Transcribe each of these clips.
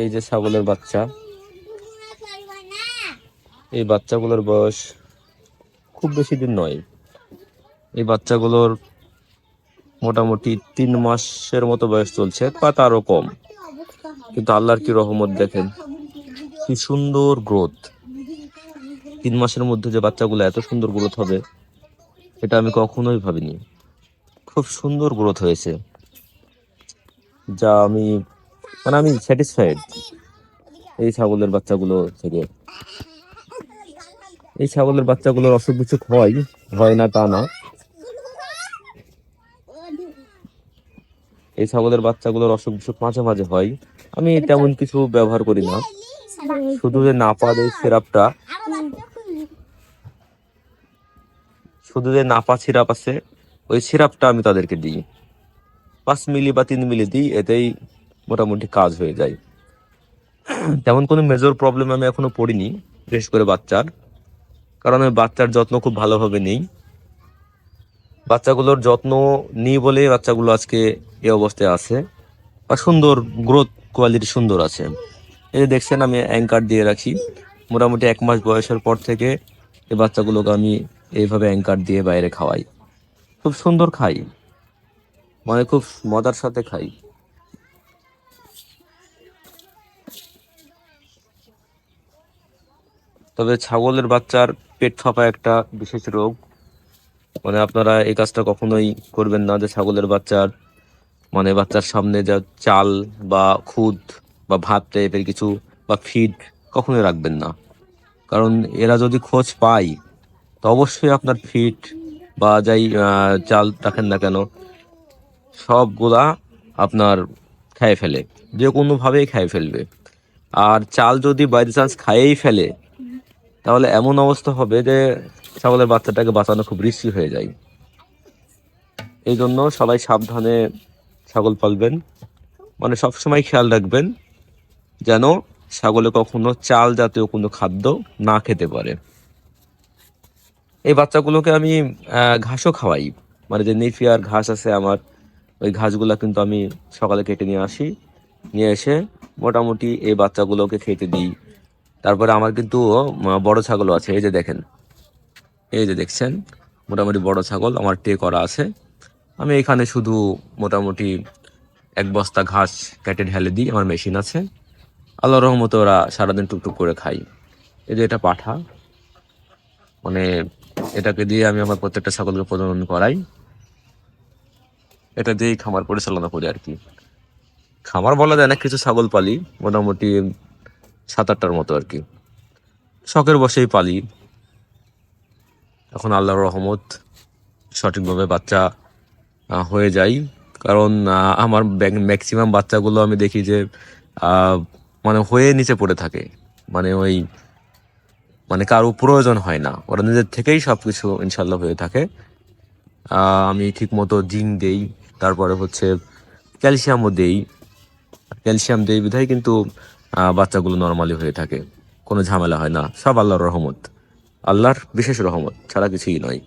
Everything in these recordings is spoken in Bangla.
এই যে ছাগলের বাচ্চা। এই বাচ্চাগুলোর বয়স খুব বেশি দিন নয়। এই বাচ্চাগুলোর মোটামুটি তিন মাসের মতো বয়স চলছে বা তারও কম। কিন্তু আল্লাহর কি রহমত দেখেন, কি সুন্দর গ্রোথ। তিন মাসের মধ্যে যে বাচ্চাগুলো এত সুন্দর গ্রোথ হবে, এটা আমি কখনোই ভাবিনি। খুব সুন্দর গ্রোথ হয়েছে। যা আমি মানে আমি স্যাটিসফাইড এই ছাগলের বাচ্চাগুলো থেকে। এই ছাগলের বাচ্চাগুলোর অসুখ বিসুখ হয় হয় না তা না। এই ছাগলের বাচ্চাগুলোর অসুখ বিসুখ মাঝে মাঝে হয়। আমি তেমন কিছু ব্যবহার করি না। শুধু যে নাপা দেয় সিরাপটা। শুধু যে নাপা সিরাপ আছে, ওই সিরাপটা আমি তাদেরকে দিই। পাঁচ মিলি বা তিন মিলি দিই, এতেই মোটামুটি কাজ হয়ে যায়। তেমন কোনো মেজর প্রবলেম আমি এখনও পড়িনি, বিশেষ করে বাচ্চার। কারণ আমি বাচ্চার যত্ন খুব ভালোভাবে নেই। বাচ্চাগুলোর যত্ন নিই বলেই বাচ্চাগুলো আজকে এই অবস্থায় আছে। আর সুন্দর গ্রোথ কোয়ালিটি সুন্দর আছে। এই যে দেখছেন, আমি অ্যাঙ্কার দিয়ে রাখি। মোটামুটি এক মাস বয়সের পর থেকে এই বাচ্চাগুলোকে আমি এইভাবে অ্যাঙ্কার দিয়ে বাইরে খাওয়াই। খুব সুন্দর খাই। মানে খুব মজার সাথে খাই। তবে ছাগলের বাচ্চার পেট ফাঁপা একটা বিশেষ রোগ। মানে আপনারা এই কাজটা কখনোই করবেন না যে ছাগলের বাচ্চার মানে বাচ্চার সামনে যা চাল বা খুদ বা ভাত টাইপের কিছু বা ফিড কখনোই রাখবেন না। কারণ এরা যদি খোঁজ পায়, তো অবশ্যই আপনার ফিড বা যাই চাল রাখেন না কেন, সবগুলা আপনার খেয়ে ফেলে, যে কোনোভাবেই খেয়ে ফেলবে। আর চাল যদি বাই চান্স খাইয়েই ফেলে তাহলে এমন অবস্থা হবে যে ছাগলের বাচ্চাটাকে বাঁচানো খুব রিস্কি হয়ে যায়। এই জন্য সবাই সাবধানে ছাগল পালবেন। মানে সবসময় খেয়াল রাখবেন যেন ছাগলে কখনো চাল জাতীয় কোনো খাদ্য না খেতে পারে। এই বাচ্চাগুলোকে আমি ঘাসও খাওয়াই। মানে যে নেপিয়ার ঘাস আছে আমার, ওই ঘাসগুলো কিন্তু আমি সকালে কেটে নিয়ে আসি। নিয়ে এসে মোটামুটি এই বাচ্চাগুলোকে খেতে দিই। তারপরে আমার কিন্তু বড় ছাগলও আছে, এই যে দেখেন। এই যে দেখছেন, মোটামুটি বড় ছাগল, আমার টে করা আছে। আমি এখানে শুধু মোটামুটি এক বস্তা ঘাস কেটে ঢেলে দিই, আমার মেশিন আছে। আল্লাহ রহমত ওরা সারাদিন টুকটুক করে খাই এই যে এটা পাঠা। মানে এটাকে দিয়ে আমি আমার প্রত্যেকটা ছাগলকে প্রজনন করাই। এটা দিয়েই খামার পরিচালনা করি আর কি। খামার বলা যায় না, কিছু ছাগল পালি, মোটামুটি সাত আটটার মতো আর কি। শখের বসেই পালি। এখন আল্লাহর রহমত সঠিকভাবে বাচ্চা হয়ে যায় কারণ আমার ম্যাক্সিমাম বাচ্চাগুলো আমি দেখি যে মানে হয়ে নিচে পড়ে থাকে। মানে ওই মানে কারও প্রয়োজন হয় না। ওরা নিজের থেকেই সব কিছু ইনশাল্লাহ হয়ে থাকে। আমি ঠিক মতো জিঙ্ক দেই। তারপরে হচ্ছে ক্যালসিয়ামও দেই। ক্যালসিয়াম দেই বিধায় কিন্তু বাচ্চাগুলো নর্মালি হয়ে থাকে। কোনো ঝামেলা হয় না। সব আল্লাহর রহমত। আল্লাহর বিশেষ রহমত ছাড়া কিছুই নয়।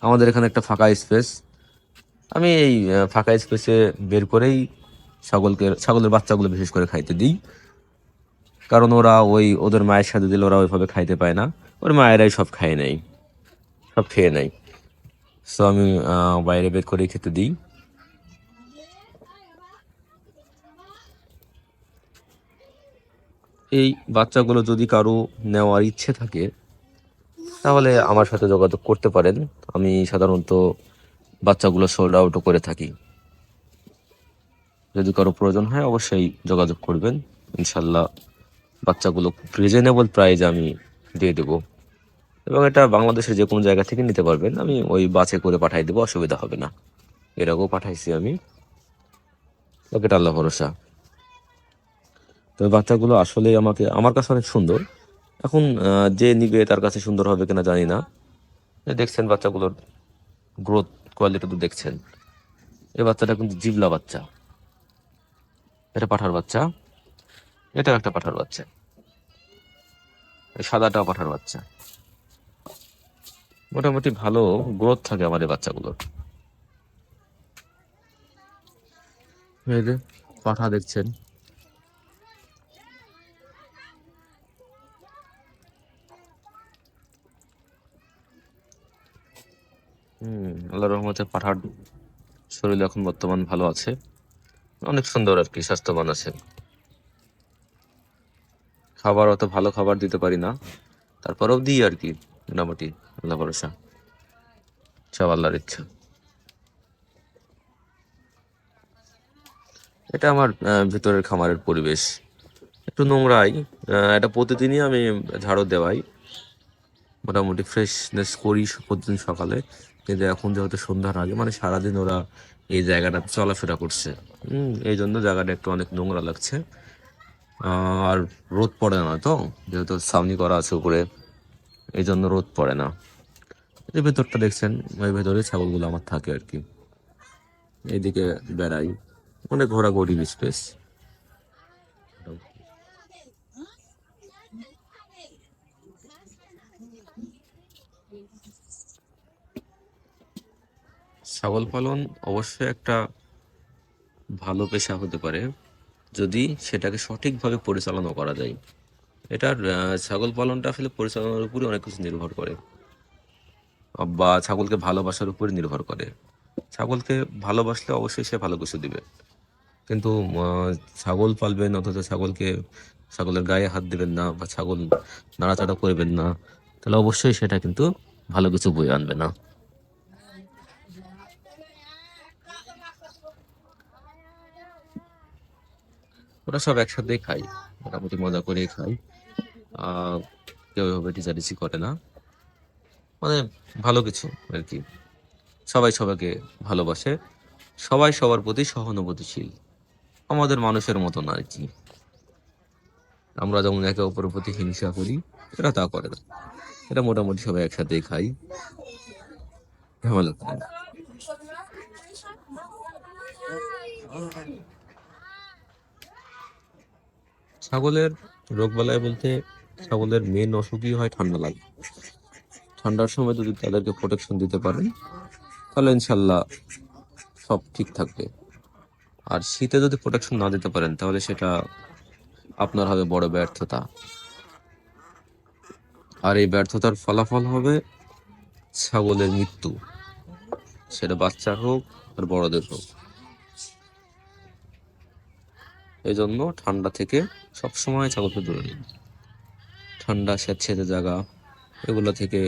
আমাদের এখানে একটা ফাঁকা স্পেস আমি এই ফাঁকা স্পেসে বের করেই ছাগলকে ছাগলের বাচ্চাগুলো বিশেষ করে খাইতে দিই। কারণ ওরা ওই, ওদের মায়ের সাথে দিলে ওরা ওইভাবে খাইতে পায় না। ওর মায়েরাই সব খায় নেয়। সব খেয়ে নেয়। সো আমি বাইরে বের করেই খেতে দিই। এই বাচ্চাগুলো যদি কারও নেওয়ার ইচ্ছে থাকে, তাহলে আমার সাথে যোগাযোগ করতে পারেন। আমি সাধারণত বাচ্চাগুলো সোল্ড আউটও করে থাকি। যদি কারও প্রয়োজন হয়, অবশ্যই যোগাযোগ করবেন। ইনশাল্লাহ বাচ্চাগুলো রিজনেবল প্রাইজ আমি দিয়ে দেবো। এবং এটা বাংলাদেশের যে কোনো জায়গা থেকে নিতে পারবেন। আমি ওই বাসে করে পাঠাই দেবো, অসুবিধা হবে না। এর আগেও পাঠাইছি আমি। ওকে আল্লাহ ভরসা। তবে বাচ্চাগুলো আসলে আমাকে, আমার কাছে অনেক সুন্দর। এখন যে নিবে তার কাছে সুন্দর হবে কিনা জানি না। দেখছেন বাচ্চাগুলোর গ্রোথ কোয়ালিটি তো দেখছেন। এই বাচ্চাটা কিন্তু জিবলা বাচ্চা। এটা পাঠার বাচ্চা। এটা একটা পাঠার বাচ্চা। এই সাদাটা পাঠার বাচ্চা। মোটামুটি ভালো গ্রোথ থাকে এই বাচ্চাগুলোর। পাঠা দেখছেন। আল্লাহ রহমতে পাঠার শরীর এখন বর্তমান ভালো আছে। অনেক সুন্দর আর কি, স্বাস্থ্যবান আছে। খাবার অত ভালো খাবার দিতে পারি না। তারপরেও দিই আর কি, মোটামুটি, আল্লাহ ভরসা। সব আল্লাহর ইচ্ছা। এটা আমার ভিতরের খামারের পরিবেশ। একটু নোংরাই এটা প্রতিদিনই আমি ঝাড়ু দেওয়াই। মোটামুটি ফ্রেশনেস করি প্রতিদিন সকালে। কিন্তু এখন যেহেতু সন্ধ্যার আগে মানে সারাদিন ওরা এই জায়গাটা চলাফেরা করছে। এই জন্য জায়গাটা একটু অনেক নোংরা লাগছে। আর রোদ পড়ে না তো, যেহেতু ছাউনি করা আছে উপরে, এই জন্য রোদ পড়ে না। এই ভেতরটা দেখছেন, ওই ভেতরে ছাগলগুলো আমার থাকে আর কি। এইদিকে বেড়াই, অনেক ঘোরাঘুরি স্পেস ছাগল পালন অবশ্যই একটা ভালো পেশা হতে পারে, যদি সেটাকে সঠিকভাবে পরিচালনা করা যায়। এটার ছাগল পালনটা আসলে পরিচালনার উপরে অনেক কিছু নির্ভর করে। বা ছাগলকে ভালোবাসার উপরে নির্ভর করে। ছাগলকে ভালোবাসলে অবশ্যই সে ভালো কিছু দিবে। কিন্তু ছাগল পালবেন অথচ ছাগলকে, ছাগলের গায়ে হাত দেবেন না বা ছাগল নাড়াচাড়া করবেন না, তাহলে অবশ্যই সেটা কিন্তু ভালো কিছু বয়ে আনবে না। ওরা সব একসাথেই খাই মোটামুটি মজা করেই খাই কেউ এভাবে টিচারিসি করে না। মানে ভালো কিছু আর কি। সবাই সবাইকে ভালোবাসে। সবাই সবার প্রতি সহানুভূতিশীল। আমাদের মানুষের মতো না আর কি। আমরা যেমন একে অপরের প্রতি হিংসা করি, এরা তা করে না। এটা মোটামুটি সবাই একসাথেই খাই করে না। ছাগলের রোগবালাই বলতে ছাগলের মেন অসুখই হয় ঠান্ডা লাগে। ঠান্ডার সময় যদি তাদেরকে প্রোটেকশন দিতে পারেন, তাহলে ইনশাল্লাহ সব ঠিক থাকবে। আর শীতে যদি প্রোটেকশন না দিতে পারেন, তাহলে সেটা আপনার হবে বড় ব্যর্থতা। আর এই ব্যর্থতার ফলাফল হবে ছাগলের মৃত্যু। সেটা বাচ্চার হোক আর বড়দের হোক। এই জন্য ঠান্ডা থেকে সবসময় ছাগলকে দূরে নিন ঠান্ডা, স্যাঁতসেঁতে জায়গা, এগুলো থেকে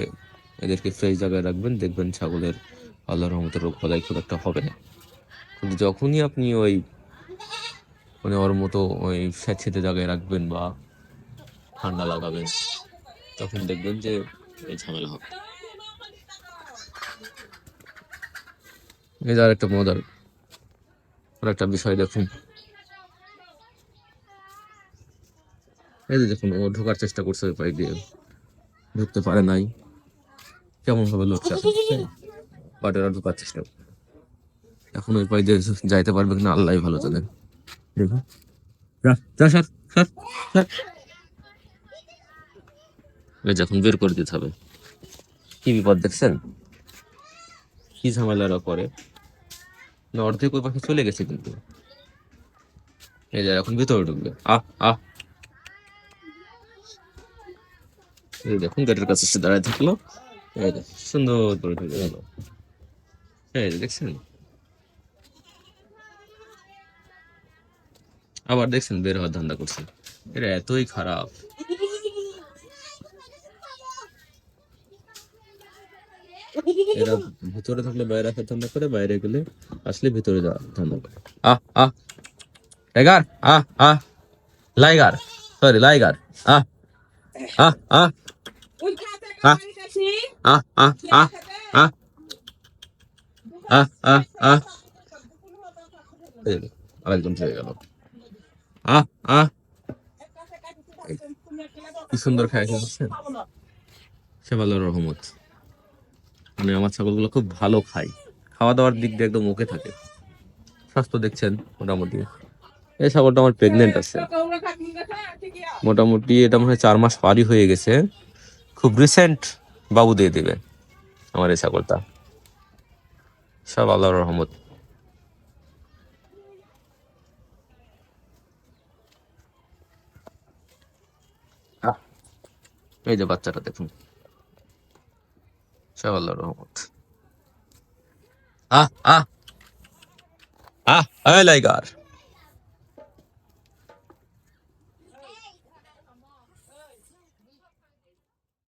এদেরকে ফ্রেশ জায়গায় রাখবেন, দেখবেন ছাগলের আল্লাহর রহমতের রোগ বালাই খুব একটা হবে না। কিন্তু যখনই আপনি ওই মানে ওর মতো ওই স্যাঁতসেঁতে জায়গায় রাখবেন বা ঠান্ডা লাগাবেন, তখন দেখবেন যে এই ঝামেলা হবে। এই আর একটা মজার একটা বিষয় দেখুন। এই যে দেখুন ও ঢোকার চেষ্টা করছে ওই পাই দিয়ে। ঢুকতে পারে নাই। কেমন ভাবে লোকটা বাট ওরা ঢোকার চেষ্টা। এখন ওই পাই দিয়ে যাইতে পারবে কিনা আল্লাহ ভালো জানেন দেখো যা যা সর সর সর। এই যখন বের করে দিতে হবে। কি বিপদ দেখছেন? কি ঝামেলা ওরা করে? না অর্ধেক ওই পাশে চলে গেছে কিন্তু। এই যে এখন ভিতরে ঢুকবে। আহ আহ। এই গেটের কাছে এসে দাঁড়ায় থাকল সুন্দর করে ঢুকে গেল দেখছেন আবার দেখছেন বের হওয়ার ধান্দা করছে এটা এতই খারাপ এরা ভিতরে থাকলে বাইরে আসার ধান্দা করে বাইরে গেলে আসলে ভিতরে যাওয়ার ধান্দা করে আহ আহ টাইগার আহ আহ লাইগার সরি লাইগার আহ আহ আহ আরেকজন হয়ে গেল আহ আহ কি সুন্দর খায় রহমত। মানে আমার ছাগলগুলো খুব ভালো খায় খাওয়া দাওয়ার দিক দিয়ে একদম ওকে থাকে। স্বাস্থ্য দেখছেন মোটামুটি। এই ছাগলটা আমার প্রেগনেন্ট আছে। মোটামুটি এটা মনে হয় চার মাস পারই হয়ে গেছে। খুব রিসেন্ট বাবু দিয়ে দিবে, আমার এই ছাগলটা। সব আল্লাহর রহমত। এই যে বাচ্চাটা দেখুন। সব আল্লাহর রহমত। আহ আহ। আহ লাইগার।